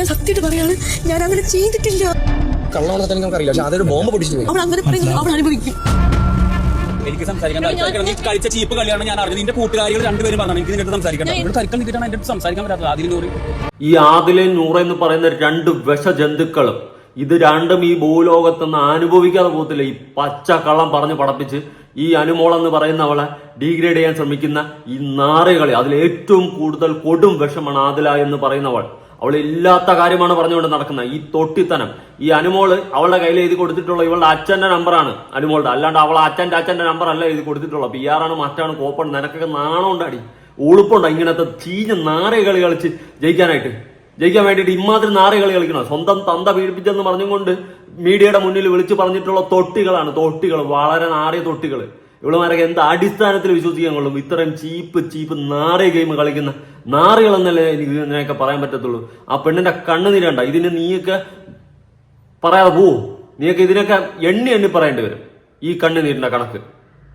ഞാൻ സത്യമായിട്ട് പറയാണ് ഞാൻ അങ്ങനെ ചെയ്തിട്ടില്ല. കള്ളവളത്തിന് നമുക്കറിയില്ല. പക്ഷെ അതൊരു ബോംബ് പൊട്ടിച്ചു പോയി. അവൾ അങ്ങനെ പറയുന്നു അവൾ അനുഭവിക്കും. എനിക്ക് സംസാരിക്കാൻ നീ കളിച്ച ചീപ്പ് കളിയാണ് ഞാൻ അറിഞ്ഞത്. നിന്റെ കൂട്ടുകാരികൾ രണ്ടുപേരും പറഞ്ഞു എനിക്ക് നിന്റെ സംസാരിക്കണം ഇവിടെ തരിക്കം നിന്നിട്ടാണ് എന്റെ സംസാരിക്കാൻ പറ്റാത്തത്. അതിൽ നൂറ്. ഈ ആദിലെ നൂറ് എന്ന് പറയുന്ന രണ്ട് വിഷ ജന്തുക്കളും ഇത് രണ്ടും ഈ ഭൂലോകത്ത് നിന്ന് അനുഭവിക്കാതെ പോകത്തില്ല. ഈ പച്ച കള്ളം പറഞ്ഞ് പടപ്പിച്ച് ഈ അനുമോൾ എന്ന് പറയുന്ന അവളെ ഡീഗ്രേഡ് ചെയ്യാൻ ശ്രമിക്കുന്ന ഈ നാറുകളെ അതിൽ ഏറ്റവും കൂടുതൽ കൊടും വിഷമാണ് ആദില എന്ന് പറയുന്നവൾ. അവൾ ഇല്ലാത്ത കാര്യമാണ് പറഞ്ഞുകൊണ്ട് നടക്കുന്നത്. ഈ തൊട്ടിത്തനം ഈ അനുമോൾ അവളുടെ കയ്യിൽ എഴുതി കൊടുത്തിട്ടുള്ള ഇവളുടെ അച്ഛന്റെ നമ്പറാണ് അനുമോളുടെ. അല്ലാണ്ട് അവളെ അച്ഛന്റെ അച്ഛന്റെ നമ്പർ അല്ല എഴുതി കൊടുത്തിട്ടുള്ള. പി ആറാണ് മറ്റാണ് കോപ്പൺ നിനക്കൊക്കെ നാണം ഉണ്ടാടി ഉളുപ്പുണ്ടോ ഇങ്ങനത്തെ ചീഞ്ഞ നാറേ കളി കളിച്ച് ജയിക്കാനായിട്ട്? ജയിക്കാൻ വേണ്ടിയിട്ട് ഇമാതിരി നാറേ കളി കളിക്കണം? സ്വന്തം തന്ത പീഡിപ്പിച്ചെന്ന് പറഞ്ഞുകൊണ്ട് മീഡിയയുടെ മുന്നിൽ വിളിച്ചു പറഞ്ഞിട്ടുള്ള തൊട്ടികളാണ്. തൊട്ടികൾ വളരെ നാറിയ തൊട്ടികൾ. ഇവളുമാരൊക്കെ എന്ത് അടിസ്ഥാനത്തിൽ വിശ്വസിക്കാൻ കൊള്ളും? ഇത്രയും ചീപ്പ് ചീപ്പ് നാറിയ ഗെയിം കളിക്കുന്ന നാറികൾ എന്നല്ലേ എനിക്ക് ഇതിനെയൊക്കെ പറയാൻ പറ്റത്തുള്ളൂ. ആ പെണ്ണിന്റെ കണ്ണുനീരണ്ട ഇതിന് നീയൊക്കെ പറയാതെ പോവും. നീയൊക്കെ ഇതിനൊക്കെ എണ്ണി എണ്ണി പറയേണ്ടി വരും ഈ കണ്ണുനീരിന്റെ കണക്ക്.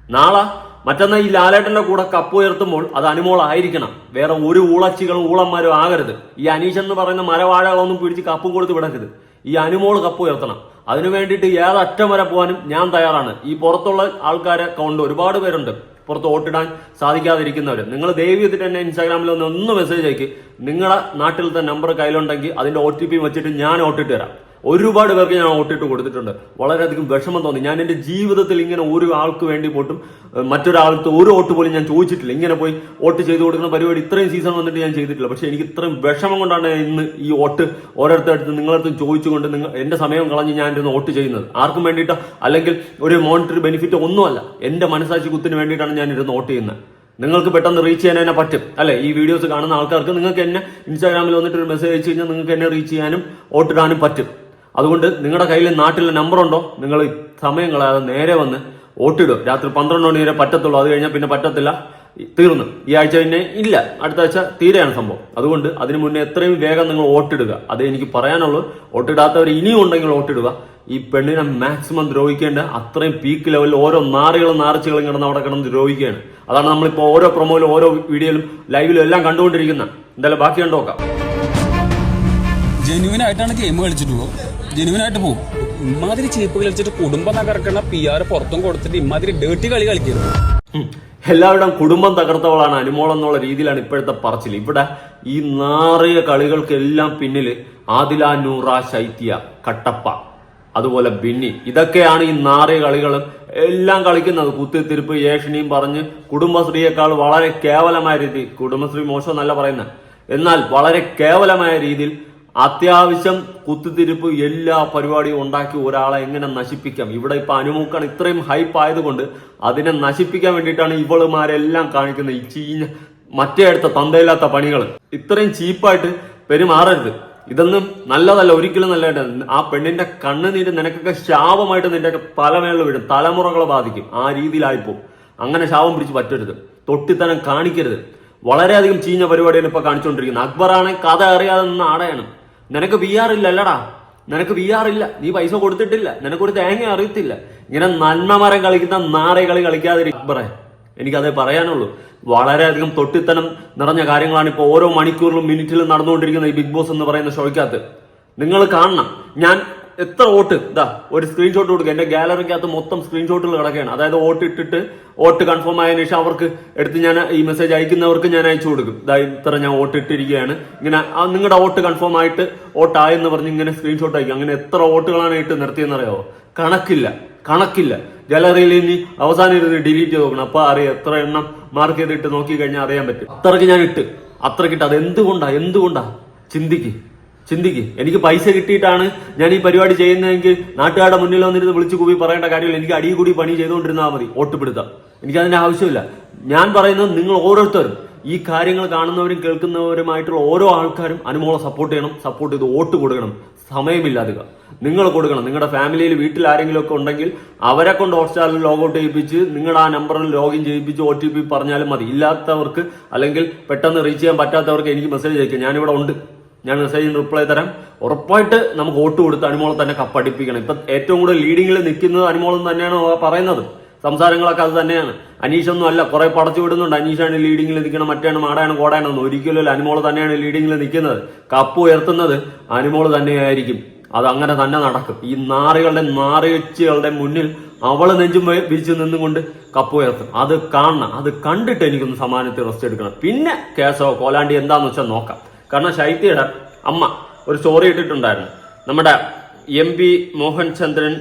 നാളെ മറ്റന്നാ ഈ ലാലേട്ടന്റെ കൂടെ കപ്പ് ഉയർത്തുമ്പോൾ അത് അനുമോളായിരിക്കണം വേറെ ഒരു ഊളച്ചികളും ഊളന്മാരും ആകരുത്. ഈ അനീഷ് എന്ന് പറയുന്ന മരവാഴകളൊന്നും പിടിച്ച് കപ്പും കൊടുത്ത് വിടരുത്. ഈ അനുമോൾ കപ്പ് ഉയർത്തണം. അതിനു വേണ്ടിയിട്ട് ഏതറ്റം വരെ പോകാനും ഞാൻ തയ്യാറാണ്. ഈ പുറത്തുള്ള ആൾക്കാരെ കൊണ്ട് ഒരുപാട് പേരുണ്ട്. പുറത്ത് വോട്ടിടാൻ സാധിക്കാതിരിക്കുന്നവർ നിങ്ങൾ ദയവ് ചെയ്തിട്ട് എന്നെ ഇൻസ്റ്റാഗ്രാമിൽ ഒന്ന് ഒന്ന് മെസ്സേജ് അയക്ക്. നിങ്ങളുടെ നാട്ടിലത്തെ നമ്പർ കയ്യിലുണ്ടെങ്കിൽ അതിന്റെ ഒ ടി പി വെച്ചിട്ട് ഞാൻ വോട്ടിട്ട് തരാം. ഒരുപാട് പേർക്ക് ഞാൻ ഓട്ടിട്ട് കൊടുത്തിട്ടുണ്ട്. വളരെയധികം വിഷമം തോന്നി. ഞാൻ എന്റെ ജീവിതത്തിൽ ഇങ്ങനെ ഒരു ആൾക്ക് വേണ്ടി പോട്ടും മറ്റൊരാൾക്ക് ഒരു വോട്ട് പോലും ഞാൻ ചോദിച്ചിട്ടില്ല. ഇങ്ങനെ പോയി വോട്ട് ചെയ്തു കൊടുക്കുന്ന പരിപാടി ഇത്രയും സീസൺ വന്നിട്ട് ഞാൻ ചെയ്തിട്ടില്ല. പക്ഷേ എനിക്ക് ഇത്രയും വിഷമം കൊണ്ടാണ് ഇന്ന് ഈ വോട്ട് ഓരോരുത്തരടുത്ത് നിങ്ങളടുത്ത് ചോദിച്ചുകൊണ്ട് നിങ്ങൾ എന്റെ സമയം കളഞ്ഞ് ഞാൻ ഇരുന്ന് വോട്ട് ചെയ്യുന്നത്. ആർക്കും വേണ്ടിയിട്ടോ അല്ലെങ്കിൽ ഒരു മോണിറ്ററി ബെനിഫിറ്റ് ഒന്നുമല്ല. എന്റെ മനസ്സാക്ഷി കുത്തിന് വേണ്ടിയിട്ടാണ് ഞാൻ ഇരുന്ന് വോട്ട് ചെയ്യുന്നത്. നിങ്ങൾക്ക് പെട്ടെന്ന് റീച്ച് ചെയ്യാൻ തന്നെ പറ്റും. അല്ലെ? ഈ വീഡിയോസ് കാണുന്ന ആൾക്കാർക്ക് നിങ്ങൾക്ക് എന്നെ ഇൻസ്റ്റാഗ്രാമിൽ വന്നിട്ട് ഒരു മെസ്സേജ് അയച്ചു കഴിഞ്ഞാൽ നിങ്ങൾക്ക് എന്നെ റീച്ച് ചെയ്യാനും വോട്ടിടാനും പറ്റും. അതുകൊണ്ട് നിങ്ങളുടെ കയ്യിൽ നാട്ടിലെ നമ്പർ ഉണ്ടോ? നിങ്ങൾ സമയം കളയാതെ നേരെ വന്ന് വോട്ടിടും രാത്രി പന്ത്രണ്ട് മണി വരെ പറ്റത്തുള്ളൂ. അത് കഴിഞ്ഞാൽ പിന്നെ പറ്റത്തില്ല. തീർന്നു. ഈ ആഴ്ച പിന്നെ ഇല്ല. അടുത്ത ആഴ്ച തീരെയാണ് സംഭവം. അതുകൊണ്ട് അതിനു മുന്നേ എത്രയും വേഗം നിങ്ങൾ വോട്ടിടുക അത് എനിക്ക് പറയാനുള്ളൂ. വോട്ടിടാത്തവർ ഇനിയും ഉണ്ടെങ്കിൽ വോട്ടിടുക ഈ പെണ്ണിനെ മാക്സിമം ദ്രോഹിക്കേണ്ട അത്രയും പീക്ക് ലെവലിൽ ഓരോ നാറുകളും നാറച്ചുകളും കിടന്ന് അവിടെ കിടന്ന് ദ്രോഹിക്കുകയാണ്. അതാണ് നമ്മളിപ്പോൾ ഓരോ പ്രൊമോയിലും ഓരോ വീഡിയോയിലും ലൈവിലും എല്ലാം കണ്ടുകൊണ്ടിരിക്കുന്നത്. എന്തായാലും ബാക്കി കണ്ടു നോക്കാം. ജെന്യൂൻ ആയിട്ടാണ് ഗെയിം കളിച്ചിട്ടുള്ളൂ ജെന്യൂൻ ആയിട്ട് പോകും ഇമാതിരി ചീപ്പ് കളിച്ചിട്ട് കുടുംബം തകർക്കണ പി ആർ പുറത്തും കൊടുത്തിട്ട് ഇമാതിരി ഡേർട്ടി കളി കളിക്കരുത്. എല്ലാവരുടെയും കുടുംബം തകർത്തവളാണ് അനുമോൾ എന്നുള്ള രീതിയിലാണ് ഇപ്പോഴത്തെ പറച്ചിൽ. ഇവിടെ ഈ നാറിയ കളികൾക്കെല്ലാം പിന്നിൽ ആദില നൂറ ശൈത്യ കട്ടപ്പ അതുപോലെ ബിന്നി. ഇതൊക്കെയാണ് ഈ നാറിയ കളികളും എല്ലാം കളിക്കുന്നത്. കുത്തിത്തിരിപ്പ് ഏഷണിയും പറഞ്ഞ് കുടുംബശ്രീയേക്കാൾ വളരെ കേവലമായ രീതി കുടുംബശ്രീ മോശം എന്നല്ല പറയുന്നത്. എന്നാൽ വളരെ കേവലമായ രീതിയിൽ അത്യാവശ്യം കുത്തിത്തിരിപ്പ് എല്ലാ പരിപാടിയും ഉണ്ടാക്കി ഒരാളെ എങ്ങനെ നശിപ്പിക്കാം? ഇവിടെ ഇപ്പൊ അനുമൂക്കൺ ഇത്രയും ഹൈപ്പ് ആയതുകൊണ്ട് അതിനെ നശിപ്പിക്കാൻ വേണ്ടിയിട്ടാണ് ഇവളുമാരെല്ലാം കാണിക്കുന്ന ഈ ചീഞ്ഞ മറ്റേ അടുത്ത തന്തയില്ലാത്ത പണികൾ. ഇത്രയും ചീപ്പായിട്ട് പെരുമാറരുത്. ഇതൊന്നും നല്ലതല്ല ഒരിക്കലും നല്ലതായിട്ട് ആ പെണ്ണിന്റെ കണ്ണുനീര് നിനക്കൊക്കെ ശാപമായിട്ട് നിന്റെ തലമേളിൽ വീഴും. തലമുറകളെ ബാധിക്കും. ആ രീതിയിലായിപ്പോ അങ്ങനെ ശാപം പിടിച്ച് പറ്റരുത്. തൊട്ടിത്തനം കാണിക്കരുത്. വളരെയധികം ചീഞ്ഞ പരിപാടിയാണ് ഇപ്പൊ കാണിച്ചുകൊണ്ടിരിക്കുന്നത് അക്ബറാണെ കഥ അറിയാതെ നിന്ന് നിനക്ക് വി ആർ ഇല്ല അല്ലടാ നിനക്ക് വി ആർ ഇല്ല. നീ പൈസ കൊടുത്തിട്ടില്ല. നിനക്കൊരു തേങ്ങ അറിയത്തില്ല. ഇങ്ങനെ നന്മ മരം കളിക്കുന്ന നാറെ കളി കളിക്കാതെ അക്ബറെ എനിക്കതേ പറയാനുള്ളൂ. വളരെയധികം തൊട്ടിത്തനം നിറഞ്ഞ കാര്യങ്ങളാണ് ഇപ്പോൾ ഓരോ മണിക്കൂറിലും മിനിറ്റിലും നടന്നുകൊണ്ടിരിക്കുന്ന ഈ ബിഗ് ബോസ് എന്ന് പറയുന്ന ഷോയ്ക്കകത്ത്. നിങ്ങൾ കാണണം. ഞാൻ എത്ര വോട്ട്? ഇതാ ഒരു സ്ക്രീൻഷോട്ട് കൊടുക്കുക എന്റെ ഗാലറിക്കകത്ത് മൊത്തം സ്ക്രീൻഷോട്ടുകൾ കിടക്കുകയാണ്. അതായത് വോട്ട് ഇട്ടിട്ട് വോട്ട് കൺഫേം ആയതിനു ശേഷം അവർക്ക് എടുത്ത് ഞാൻ ഈ മെസ്സേജ് അയക്കുന്നവർക്ക് ഞാൻ അയച്ചു കൊടുക്കും. ഇതാ ഇത്ര ഞാൻ വോട്ട് ഇട്ടിരിക്കുകയാണ്. ഇങ്ങനെ നിങ്ങളുടെ വോട്ട് കൺഫേം ആയിട്ട് വോട്ട് ആയെന്ന് പറഞ്ഞ് ഇങ്ങനെ സ്ക്രീൻഷോട്ട് അയക്കും. അങ്ങനെ എത്ര വോട്ടുകളാണ് ഇട്ട് നിർത്തിയെന്നറിയാവോ? കണക്കില്ല കണക്കില്ല. ഗാലറിയിൽ ഇനി അവസാനം ഇരുന്ന് ഡിലീറ്റ് ചെയ്ത് നോക്കണം. അപ്പൊ അറിയാം എത്ര എണ്ണം മാർക്ക് ചെയ്തിട്ട് നോക്കി കഴിഞ്ഞാൽ അറിയാൻ പറ്റും. അത്രയ്ക്ക് ഞാൻ ഇട്ട്. അത്രക്കിട്ട് അത് എന്തുകൊണ്ടാ എന്തുകൊണ്ടാ? ചിന്തിക്ക്. ചിന്തിക്ക്. എനിക്ക് പൈസ കിട്ടിയിട്ടാണ് ഞാൻ ഈ പരിപാടി ചെയ്യുന്നതെങ്കിൽ നാട്ടുകാരുടെ മുന്നിൽ വന്നിരുന്ന് വിളിച്ചു കൂടി പറയേണ്ട കാര്യമില്ല. എനിക്ക് അടിയിൽ കൂടി പണി ചെയ്തുകൊണ്ടിരുന്നാൽ മതി. ഓട്ടുപിടുത്തം എനിക്ക് അതിന്റെ ആവശ്യമില്ല. ഞാൻ പറയുന്നത് നിങ്ങൾ ഓരോരുത്തരും ഈ കാര്യങ്ങൾ കാണുന്നവരും കേൾക്കുന്നവരുമായിട്ടുള്ള ഓരോ ആൾക്കാരും അനുമോളെ സപ്പോർട്ട് ചെയ്യണം. സപ്പോർട്ട് ചെയ്ത് വോട്ട് കൊടുക്കണം. സമയമില്ലാതുക. നിങ്ങൾ കൊടുക്കണം. നിങ്ങളുടെ ഫാമിലിയിൽ വീട്ടിൽ ആരെങ്കിലും ഒക്കെ ഉണ്ടെങ്കിൽ അവരെ കൊണ്ട് ഹോട്ട്സ്റ്റാറിൽ ലോഗൗട്ട് ചെയ്യിപ്പിച്ച് നിങ്ങളുടെ ആ നമ്പറിൽ ലോഗിൻ ചെയ്യിപ്പിച്ച് ഒ ടി പി പറഞ്ഞാലും മതി. ഇല്ലാത്തവർക്ക് അല്ലെങ്കിൽ പെട്ടെന്ന് റീച്ച് ചെയ്യാൻ പറ്റാത്തവർക്ക് എനിക്ക് മെസ്സേജ് അയക്കാം. ഞാനിവിടെ ഉണ്ട്. ഞാൻ മെസ്സേജിന് റിപ്ലൈ തരാം. ഉറപ്പായിട്ട് നമുക്ക് വോട്ട് കൊടുത്ത് അനുമോളെ തന്നെ കപ്പടിപ്പിക്കണം. ഇപ്പൊ ഏറ്റവും കൂടുതൽ ലീഡിങ്ങിൽ നിൽക്കുന്നത് അനുമോളം തന്നെയാണ് പറയുന്നത്. സംസാരങ്ങളൊക്കെ അത് തന്നെയാണ്. അനീഷൊന്നും അല്ല കുറെ പടച്ചു വിടുന്നുണ്ട്. അനീഷാണ് ലീഡിങ്ങിൽ നിൽക്കണം മറ്റാണ് മാടാണ് കോടാണെന്ന്. ഒരിക്കലും അനുമോൾ തന്നെയാണ് ലീഡിങ്ങിൽ നിൽക്കുന്നത്. കപ്പ് ഉയർത്തുന്നത് അനുമോൾ തന്നെയായിരിക്കും. അത് അങ്ങനെ തന്നെ നടക്കും. ഈ നാറികളുടെ നാറിയച്ചികളുടെ മുന്നിൽ അവൾ നെഞ്ചും വിരിച്ചു നിന്നുകൊണ്ട് കപ്പ് ഉയർത്തും. അത് കാണണം. അത് കണ്ടിട്ട് എനിക്കൊന്ന് സമാനത്തിൽ റെസ്റ്റ് എടുക്കണം. പിന്നെ കേസോ കോലാണ്ടി എന്താന്ന് വെച്ചാൽ നോക്കാം. കാരണം ശൈത്യയുടെ അമ്മ ഒരു സ്റ്റോറി ഇട്ടിട്ടുണ്ടായിരുന്നു. നമ്മുടെ M P Mohan Chandran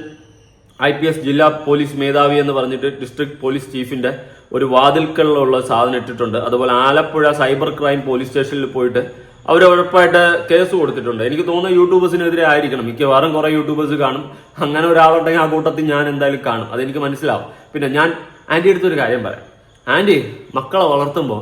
I P S ജില്ലാ പോലീസ് മേധാവി എന്ന് പറഞ്ഞിട്ട് ഡിസ്ട്രിക്ട് പോലീസ് ചീഫിന്റെ ഒരു വാതിൽക്കലിലുള്ള സാധനം ഇട്ടിട്ടുണ്ട്. അതുപോലെ ആലപ്പുഴ സൈബർ ക്രൈം പോലീസ് സ്റ്റേഷനിൽ പോയിട്ട് അവർ ഉറപ്പായിട്ട് കേസ് കൊടുത്തിട്ടുണ്ട്. എനിക്ക് തോന്നുന്നു യൂട്യൂബേഴ്സിനെതിരെ ആയിരിക്കണം. മിക്കവാറും കുറെ യൂട്യൂബേഴ്സ് കാണും. അങ്ങനെ ഒരാളുണ്ടെങ്കിൽ ആ കൂട്ടത്തിൽ ഞാൻ എന്തായാലും കാണും. അതെനിക്ക് മനസ്സിലാവും. പിന്നെ ഞാൻ ആന്റി അടുത്തൊരു കാര്യം പറയാം. ആന്റി മക്കളെ വളർത്തുമ്പോൾ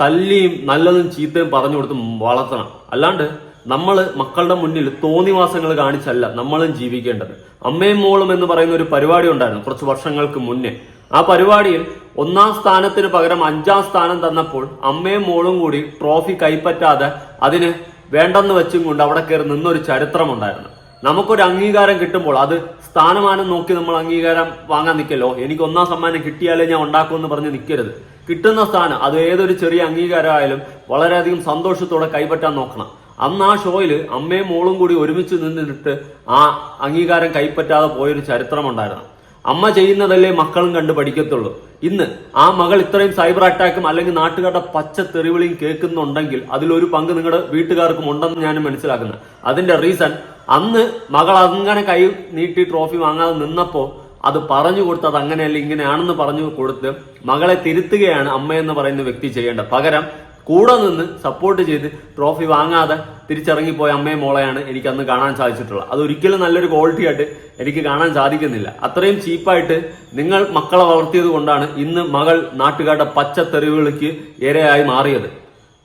തല്ലിയും നല്ലതും ചീത്തയും പറഞ്ഞു കൊടുത്ത് വളർത്തണം. അല്ലാണ്ട് നമ്മൾ മക്കളുടെ മുന്നിൽ തോന്നിവാസങ്ങൾ കാണിച്ചല്ല നമ്മളും ജീവിക്കേണ്ടത്. അമ്മയും മോളും എന്ന് പറയുന്ന ഒരു പരിപാടി ഉണ്ടായിരുന്നു കുറച്ച് വർഷങ്ങൾക്ക് മുന്നേ. ആ പരിപാടിയിൽ ഒന്നാം സ്ഥാനത്തിന് പകരം അഞ്ചാം സ്ഥാനം തന്നപ്പോൾ അമ്മയും മോളും കൂടി ട്രോഫി കൈപ്പറ്റാതെ അതിന് വേണ്ടെന്ന് വെച്ചും കൊണ്ട് അവിടെ കയറി നിന്നൊരു ചരിത്രമുണ്ടായിരുന്നു നമുക്കൊരു അംഗീകാരം കിട്ടുമ്പോൾ അത് സ്ഥാനമാനം നോക്കി നമ്മൾ അംഗീകാരം വാങ്ങാൻ നിൽക്കല്ലോ. എനിക്ക് ഒന്നാം സമ്മാനം കിട്ടിയാലേ ഞാൻ ഉണ്ടാക്കുമെന്ന് പറഞ്ഞ് നിൽക്കരുത്. കിട്ടുന്ന സ്ഥാനം അത് ഏതൊരു ചെറിയ അംഗീകാരമായാലും വളരെയധികം സന്തോഷത്തോടെ കൈപ്പറ്റാൻ നോക്കണം. അന്ന് ആ ഷോയിൽ അമ്മയും മോളും കൂടി ഒരുമിച്ച് നിന്നിട്ട് ആ അംഗീകാരം കൈപ്പറ്റാതെ പോയൊരു ചരിത്രമുണ്ടായിരുന്നു. അമ്മ ചെയ്യുന്നതല്ലേ മക്കളും കണ്ട് പഠിക്കത്തുള്ളൂ. ഇന്ന് ആ മകൾ ഇത്രയും സൈബർ അറ്റാക്കും അല്ലെങ്കിൽ നാട്ടുകാരുടെ പച്ച തെറിവിളിയും കേൾക്കുന്നുണ്ടെങ്കിൽ അതിലൊരു പങ്ക് നിങ്ങളുടെ വീട്ടുകാർക്കും ഉണ്ടെന്ന് ഞാൻ മനസ്സിലാക്കുന്നത് അതിന്റെ റീസൺ അന്ന് മകൾ അങ്ങനെ കൈ നീട്ടി ട്രോഫി വാങ്ങാതെ നിന്നപ്പോ അത് പറഞ്ഞു കൊടുത്ത് അത് അങ്ങനെയല്ല ഇങ്ങനെയാണെന്ന് പറഞ്ഞു കൊടുത്ത് മകളെ തിരുത്തുകയാണ് അമ്മയെന്ന് പറയുന്ന വ്യക്തി ചെയ്യേണ്ടത്. പകരം കൂടെ നിന്ന് സപ്പോർട്ട് ചെയ്ത് ട്രോഫി വാങ്ങാതെ തിരിച്ചിറങ്ങിപ്പോയ അമ്മയും മോളെയാണ് എനിക്ക് അന്ന് കാണാൻ സാധിച്ചിട്ടുള്ളത്. അത് ഒരിക്കലും നല്ലൊരു ക്വാളിറ്റി ആയിട്ട് എനിക്ക് കാണാൻ സാധിക്കുന്നില്ല. അത്രയും ചീപ്പായിട്ട് നിങ്ങൾ മക്കളെ വളർത്തിയത് കൊണ്ടാണ് ഇന്ന് മകൾ നാട്ടുകാരുടെ പച്ച തെറിവുകൾക്ക് ഇരയായി മാറിയത്.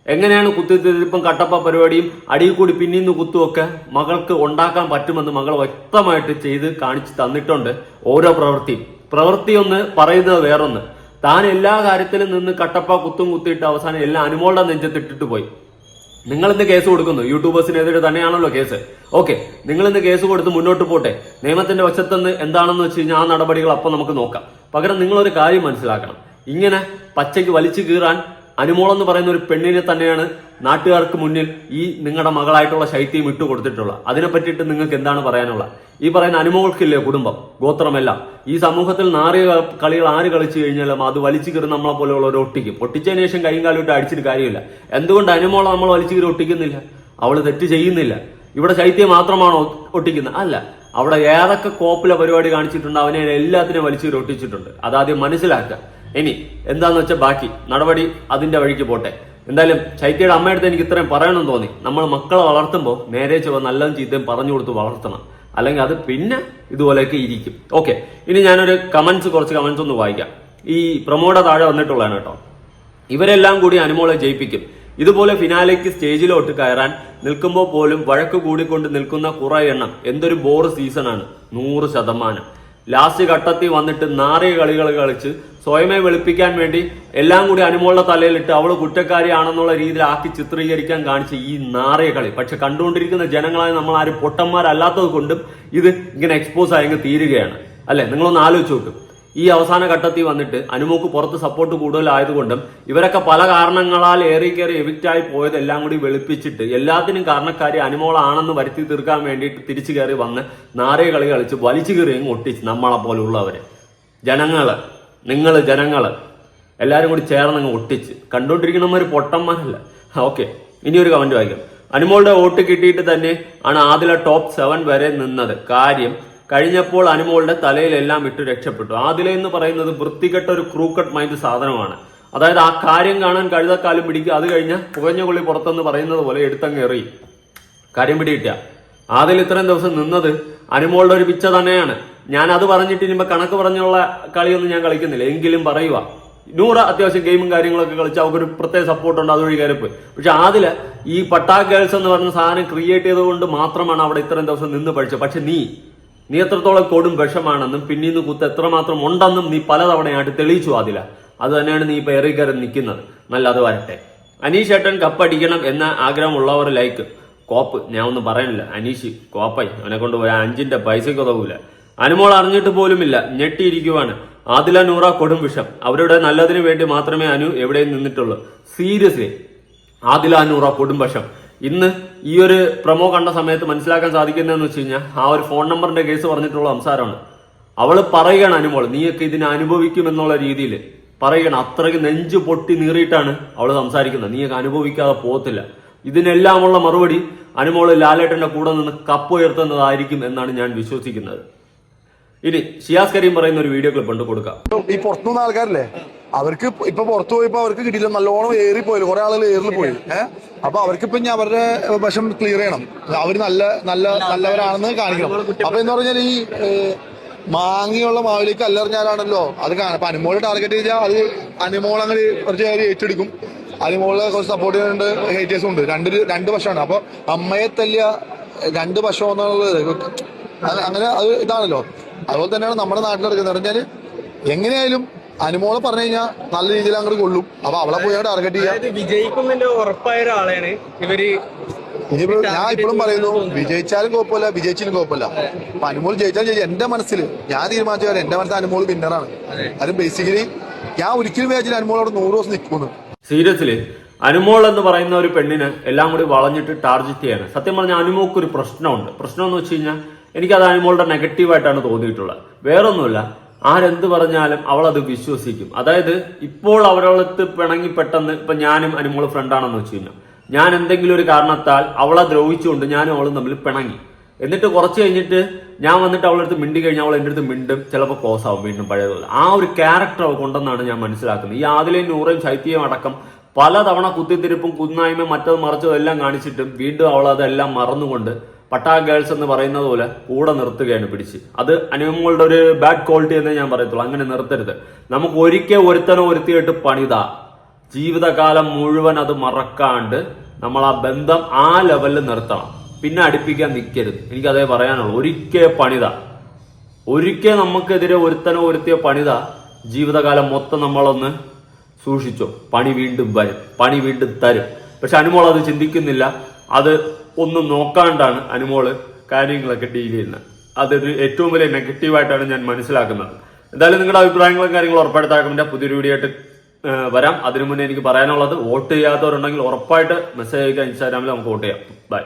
എങ്ങനെയാണ് കുത്തിത്തിരിപ്പും കട്ടപ്പ പരിപാടിയും അടിയിൽ കൂടി പിന്നീന്ന് കുത്തുമൊക്കെ മകൾക്ക് ഉണ്ടാക്കാൻ പറ്റുമെന്ന് മകൾ വ്യക്തമായിട്ട് ചെയ്ത് കാണിച്ചു തന്നിട്ടുണ്ട് ഓരോ പ്രവൃത്തിയും പ്രവൃത്തി ഒന്ന് പറയുന്നത് വേറൊന്ന്. താൻ എല്ലാ കാര്യത്തിലും നിന്ന് കട്ടപ്പ കുത്തും കുത്തിയിട്ട് അവസാനം എല്ലാം അനുമോളുടെ നെഞ്ചത്തിട്ടിട്ട് പോയി. നിങ്ങൾ ഇന്ന് കേസ് കൊടുക്കുന്നു. യൂട്യൂബേഴ്സിനെതിരെ തന്നെയാണല്ലോ കേസ്. ഓക്കെ നിങ്ങൾ ഇന്ന് കേസ് കൊടുത്ത് മുന്നോട്ട് പോട്ടെ. നിയമത്തിന്റെ വശത്തുനിന്ന് എന്താണെന്ന് വെച്ച് കഴിഞ്ഞാൽ ആ നടപടികൾ അപ്പം നമുക്ക് നോക്കാം. പകരം നിങ്ങളൊരു കാര്യം മനസ്സിലാക്കണം. ഇങ്ങനെ പച്ചയ്ക്ക് വലിച്ചു കീറാൻ അനുമോൾ എന്ന് പറയുന്ന ഒരു പെണ്ണിനെ തന്നെയാണ് നാട്ടുകാർക്ക് മുന്നിൽ ഈ നിങ്ങളുടെ മകളായിട്ടുള്ള ശൈത്യം ഇട്ടു കൊടുത്തിട്ടുള്ളത്. അതിനെ പറ്റിയിട്ട് നിങ്ങൾക്ക് എന്താണ് പറയാനുള്ള ഈ പറയുന്ന അനുമോൾക്കില്ലേ കുടുംബം ഗോത്രമെല്ലാം? ഈ സമൂഹത്തിൽ നാറിയ കളികൾ ആര് കളിച്ചു കഴിഞ്ഞാലും അത് വലിച്ചു കീറി നമ്മളെ പോലെയുള്ളവർ ഒട്ടിക്കും. ഒട്ടിച്ചതിന് ശേഷം കൈയും കാലിട്ട് അടിച്ചിട്ട് കാര്യമില്ല. എന്തുകൊണ്ട് അനുമോൾ നമ്മൾ വലിച്ചു കീറി ഒട്ടിക്കുന്നില്ല? അവൾ തെറ്റ് ചെയ്യുന്നില്ല. ഇവിടെ ശൈത്യം മാത്രമാണോ ഒട്ടിക്കുന്നത്? അല്ല. അവിടെ ഏതൊക്കെ കോപ്പിലെ പരിപാടി കാണിച്ചിട്ടുണ്ട് അവനെ എല്ലാത്തിനെയും വലിച്ചു ഒട്ടിച്ചിട്ടുണ്ട്. അതാദ്യം മനസ്സിലാക്കുക. ഇനി എന്താന്ന് വെച്ചാൽ ബാക്കി നടപടി അതിന്റെ വഴിക്ക് പോട്ടെ. എന്തായാലും ചൈത്യയുടെ അമ്മയടുത്ത് എനിക്ക് ഇത്രയും പറയണമെന്ന് തോന്നി. നമ്മൾ മക്കളെ വളർത്തുമ്പോൾ നേരെ ചുവ നല്ലതും ചീത്തയും പറഞ്ഞു കൊടുത്ത് വളർത്തണം. അല്ലെങ്കിൽ അത് പിന്നെ ഇതുപോലെയൊക്കെ ഇരിക്കും. ഓക്കെ ഇനി ഞാനൊരു കമന്റ്സ് കുറച്ച് കമന്റ്സ് ഒന്ന് വായിക്കാം. ഈ പ്രമോടെ താഴെ വന്നിട്ടുള്ളതാണ് കേട്ടോ. ഇവരെല്ലാം കൂടി അനുമോളെ ജയിപ്പിക്കും. ഇതുപോലെ ഫിനാലയ്ക്ക് സ്റ്റേജിലോട്ട് കയറാൻ നിൽക്കുമ്പോൾ പോലും വഴക്ക് കൂടിക്കൊണ്ട് നിൽക്കുന്ന കുറെ എണ്ണം എന്തൊരു ബോർ സീസണാണ് നൂറ് ശതമാനം. ലാസ്റ്റ് ഘട്ടത്തിൽ വന്നിട്ട് നാറിയ കളികൾ കളിച്ച് സ്വയമേ വെളുപ്പിക്കാൻ വേണ്ടി എല്ലാം കൂടി അനുമോളുടെ തലയിലിട്ട് അവൾ കുറ്റക്കാരിയാണെന്നുള്ള രീതിയിൽ ആക്കി ചിത്രീകരിക്കാൻ കാണിച്ച ഈ നാറിയ കളി. പക്ഷെ കണ്ടുകൊണ്ടിരിക്കുന്ന ജനങ്ങളായ നമ്മൾ ആരും പൊട്ടന്മാരല്ലാത്തത് കൊണ്ടും ഇത് ഇങ്ങനെ എക്സ്പോസ് ആയെങ്കിൽ തീരുകയാണ്. അല്ലെ? നിങ്ങളൊന്ന് ആലോചിച്ച് നോക്കും. ഈ അവസാന ഘട്ടത്തിൽ വന്നിട്ട് അനുമോക്ക് പുറത്ത് സപ്പോർട്ട് കൂടുതലായതുകൊണ്ടും ഇവരൊക്കെ പല കാരണങ്ങളാൽ ഏറി കയറി എവിക്റ്റായി പോയതെല്ലാം കൂടി വെളുപ്പിച്ചിട്ട് എല്ലാത്തിനും കാരണക്കാരി അനുമോളാണെന്ന് വരുത്തി തീർക്കാൻ വേണ്ടിയിട്ട് തിരിച്ചു കയറി വന്ന് നാരേ കളി കളിച്ച് വലിച്ചു കയറിയും ഒട്ടിച്ച് നമ്മളെ പോലുള്ളവരെ. ജനങ്ങൾ നിങ്ങൾ ജനങ്ങൾ എല്ലാരും കൂടി ചേർന്നങ്ങ് ഒട്ടിച്ച്. കണ്ടുകൊണ്ടിരിക്കുന്നവർ പൊട്ടന്മാരല്ല. ഓക്കെ ഒരു കമന്റ് വായിക്കാം. അനുമോളുടെ വോട്ട് കിട്ടിയിട്ട് തന്നെ ആണ് ആദില ടോപ്പ് സെവൻ വരെ നിന്നത്. കാര്യം കഴിഞ്ഞപ്പോൾ അനുമോളുടെ തലയിലെല്ലാം ഇട്ട് രക്ഷപ്പെട്ടു. ആദില എന്ന് പറയുന്നത് വൃത്തികെട്ട ഒരു ക്രൂക്കട്ട് മൈൻഡ് സാധനമാണ്. അതായത് ആ കാര്യം കാണാൻ കഴുതക്കാലും പിടിക്കുക. അത് കഴിഞ്ഞ് പുകഞ്ഞ കുളി പുറത്തെന്ന് പറയുന്നത് പോലെ എടുത്തങ്ങ് എറി. കാര്യം പിടികിട്ടുക ആദിൽ ഇത്രയും ദിവസം നിന്നത് അനുമോളുടെ ഒരു പിച്ച തന്നെയാണ്. ഞാൻ അത് പറഞ്ഞിട്ട് ഇനിയിപ്പോ കണക്ക് പറഞ്ഞുള്ള കളിയൊന്നും ഞാൻ കളിക്കുന്നില്ല. എങ്കിലും പറയുക. നൂറ് അത്യാവശ്യം ഗെയിമും കാര്യങ്ങളൊക്കെ കളിച്ച് അവർക്കൊരു പ്രത്യേക സപ്പോർട്ട് ഉണ്ട്. അതുവഴി കയറിപ്പ് പക്ഷെ അതിൽ ഈ പട്ടാ ഗേൾസ് എന്ന് പറഞ്ഞ സാധനം ക്രിയേറ്റ് ചെയ്തുകൊണ്ട് മാത്രമാണ് അവിടെ ഇത്രയും ദിവസം നിന്ന് പഠിച്ചത്. പക്ഷെ നീ നീ എത്രത്തോളം കൊടും വിഷമാണെന്നും പിന്നീന്ന് കുത്ത് എത്രമാത്രം ഉണ്ടെന്നും നീ പലതവണയായിട്ട് തെളിയിച്ചു അതില. അത് തന്നെയാണ് നീ ഇപ്പൊ ഏറി കയറി നിൽക്കുന്നത്. നല്ല അത് വരട്ടെ. അനീഷ് ഏട്ടൻ കപ്പടിക്കണം എന്ന ആഗ്രഹമുള്ളവർ ലൈക്ക്. കോപ്പ് ഞാൻ ഒന്നും പറയണില്ല. അനീഷ് കോപ്പായി. അവനെ കൊണ്ട് പോയ അഞ്ചിന്റെ പൈസയ്ക്ക് ഉതകൂല. അനുമോൾ അറിഞ്ഞിട്ട് പോലുമില്ല. ഞെട്ടിയിരിക്കുവാണ്. ആദില നൂറ കൊടും വിഷം. അവരുടെ നല്ലതിനു വേണ്ടി മാത്രമേ അനു എവിടെയും നിന്നിട്ടുള്ളൂ. സീരിയസ്ലി. ആദില നൂറ കൊടും വിഷം. ഇന്ന് ഈ ഒരു പ്രൊമോ കണ്ട സമയത്ത് മനസ്സിലാക്കാൻ സാധിക്കുന്നതെന്ന് വെച്ച് കഴിഞ്ഞാൽ ആ ഒരു ഫോൺ നമ്പറിന്റെ കേസ് പറഞ്ഞിട്ടുള്ള സംസാരമാണ്. അവൾ പറയുകയാണ് അനുമോൾ നീയൊക്കെ ഇതിനെ അനുഭവിക്കും എന്നുള്ള രീതിയിൽ പറയുകയാണ്. അത്രയ്ക്ക് നെഞ്ചു പൊട്ടി നീറിയിട്ടാണ് അവൾ സംസാരിക്കുന്നത്. നീയൊക്കെ അനുഭവിക്കാതെ പോകത്തില്ല. ഇതിനെല്ലാമുള്ള മറുപടി അനുമോൾ ലാലേട്ടന്റെ കൂടെ നിന്ന് കപ്പ് ഉയർത്തുന്നതായിരിക്കും എന്നാണ് ഞാൻ വിശ്വസിക്കുന്നത്. ഇനി ഷിയാസ് കരീം പറയുന്ന ഒരു വീഡിയോ ക്ലിപ്പ് ഉണ്ട് കൊടുക്കാം. ഈ പുറത്തുനിന്ന് ആൾക്കാരില്ലേ? അവർക്ക് ഇപ്പൊ പുറത്തു പോയപ്പോ അവർക്ക് കിട്ടിയില്ല. നല്ലോണം ഏറി പോയില്ല. കുറെ ആളുകൾ ഏറിൽ പോയി. ഏഹ് അപ്പൊ അവർക്ക് ഇപ്പൊ ഞാൻ അവരുടെ വശം ക്ലിയർ ചെയ്യണം. അവർ നല്ല നല്ല നല്ലവരാണെന്ന് കാണിക്കണം. അപ്പൊ എന്ന് പറഞ്ഞാൽ ഈ മാങ്ങിയുള്ള മാവിലേക്ക് അല്ലെറിഞ്ഞാലാണല്ലോ അത് കാണാം. അപ്പൊ അനുമോളെ ടാർഗറ്റ് ചെയ്താൽ അത് അനുമോൾ അങ്ങനെ കുറച്ച് കാര്യം ഏറ്റെടുക്കും. അനുമോളെ കുറച്ച് സപ്പോർട്ട് ചെയ്യുന്നുണ്ട് ഹേറ്റേഴ്സും ഉണ്ട്. രണ്ട് രണ്ട് വശമാണ്. അപ്പൊ അമ്മയെ തല്ലിയ രണ്ട് വശം എന്നുള്ളത് അങ്ങനെ അത് ഇതാണല്ലോ. അതുപോലെ തന്നെയാണ് നമ്മുടെ നാട്ടിൽ നടക്കുന്നത്. പറഞ്ഞാൽ എങ്ങനെയായാലും അനുമോളെ പറഞ്ഞു കഴിഞ്ഞാൽ നല്ല രീതിയിൽ അങ്ങോട്ട് കൊള്ളും. അപ്പൊ അവളെ പോയി ടാർഗറ്റ് ചെയ്യാം. അതായത് ഉറപ്പായ ഒരാളാണ്. ഇവർ ഇനിയിപ്പോ ഞാൻ ഇപ്പോഴും പറയുന്നു വിജയിച്ചാലും കുഴപ്പമില്ല വിജയിച്ചാലും കുഴപ്പമില്ല. അപ്പൊ അനുമോൾ ജയിച്ചാലും ജയിച്ചു എന്റെ മനസ്സിൽ ഞാൻ തീരുമാനിച്ച കാര്യം എന്റെ മനസ്സിൽ അനുമോൾ വിന്നറാണ് അതും. ബേസിക്കലി ഞാൻ ഒരിക്കലും വിചാരിച്ചില്ല അനുമോൾ അവിടെ നൂറ് ദിവസം നിൽക്കുന്നു സീരിയസ്ലി അനുമോൾ എന്ന് പറയുന്ന ഒരു പെണ്ണിന് എല്ലാം കൂടി വളഞ്ഞിട്ട് ടാർജറ്റ് ചെയ്യാണ്. സത്യം പറഞ്ഞാൽ അനുമോക്ക് ഒരു പ്രശ്നമുണ്ട്. പ്രശ്നം എന്ന് വെച്ച് കഴിഞ്ഞാൽ എനിക്കത് അനുമോളുടെ നെഗറ്റീവായിട്ടാണ് തോന്നിയിട്ടുള്ളത്. വേറൊന്നുമില്ല ആരെന്ത് പറഞ്ഞാലും അവൾ അത് വിശ്വസിക്കും. അതായത് ഇപ്പോൾ അവളടുത്ത് പിണങ്ങി പെട്ടെന്ന് ഇപ്പൊ ഞാനും അനുമോൾ ഫ്രണ്ടാണെന്ന് വെച്ച് കഴിഞ്ഞാൽ ഞാൻ എന്തെങ്കിലും ഒരു കാരണത്താൽ അവളെ ദ്രോഹിച്ചുകൊണ്ട് ഞാനും അവളും തമ്മിൽ പിണങ്ങി. എന്നിട്ട് കുറച്ച് കഴിഞ്ഞിട്ട് ഞാൻ വന്നിട്ട് അവളെടുത്ത് മിണ്ടി കഴിഞ്ഞാൽ അവൾ എന്റെ അടുത്ത് മിണ്ടും ചിലപ്പോൾ ക്ലോസ് ആവും വീണ്ടും പഴയതുപോലെ. ആ ഒരു ക്യാരക്ടർ അവൾ കൊണ്ടെന്നാണ് ഞാൻ മനസ്സിലാക്കുന്നത്. ഈ ആദിലെയും നൂറയും ശൈത്യം അടക്കം പലതവണ കുത്തിത്തിരിപ്പും കുന്നായ്മയും മറ്റത് മറിച്ചതും എല്ലാം കാണിച്ചിട്ടും വീണ്ടും അവൾ അതെല്ലാം മറന്നുകൊണ്ട് പട്ടാ ഗേൾസ് എന്ന് പറയുന്നത് പോലെ കൂടെ നിർത്തുകയാണ് പിടിച്ച്. അത് അനുഭവങ്ങളുടെ ഒരു ബാഡ് ക്വാളിറ്റി എന്നേ ഞാൻ പറയത്തുള്ളൂ. അങ്ങനെ നിർത്തരുത്. നമുക്ക് ഒരിക്കൽ ഒരുത്തനോ ഒരുത്തിയിട്ട് പണിതാ. ജീവിതകാലം മുഴുവൻ അത് മറക്കാണ്ട് നമ്മൾ ആ ബന്ധം ആ ലെവലിൽ നിർത്തണം. പിന്നെ അടുപ്പിക്കാൻ നിൽക്കരുത് എനിക്കതേ പറയാനുള്ളൂ. ഒരിക്കൽ പണിത. ഒരിക്കൽ നമുക്കെതിരെ ഒരുത്തനോ ഒരുത്തിയ പണിത ജീവിതകാലം മൊത്തം നമ്മളൊന്ന് സൂക്ഷിച്ചോ. പണി വീണ്ടും വരും. പണി വീണ്ടും തരും. പക്ഷെ അനുമോൾ അത് ചിന്തിക്കുന്നില്ല. അത് ഒന്നും നോക്കാണ്ടാണ് അനുമോൾ കാര്യങ്ങളൊക്കെ ഡീൽ ചെയ്യുന്നത്. അതൊരു ഏറ്റവും വലിയ നെഗറ്റീവായിട്ടാണ് ഞാൻ മനസ്സിലാക്കുന്നത്. എന്തായാലും നിങ്ങളുടെ അഭിപ്രായങ്ങളും കാര്യങ്ങളും ഉറപ്പായിട്ട് പുതിയൊരു വീഡിയോ ആയിട്ട് വരാം. അതിനു മുന്നേ എനിക്ക് പറയാനുള്ളത് വോട്ട് ചെയ്യാത്തവരുണ്ടെങ്കിൽ ഉറപ്പായിട്ട് മെസ്സേജ് അയക്കുക ഇൻസ്റ്റാഗ്രാമിൽ നമുക്ക് വോട്ട് ചെയ്യാം. ബൈ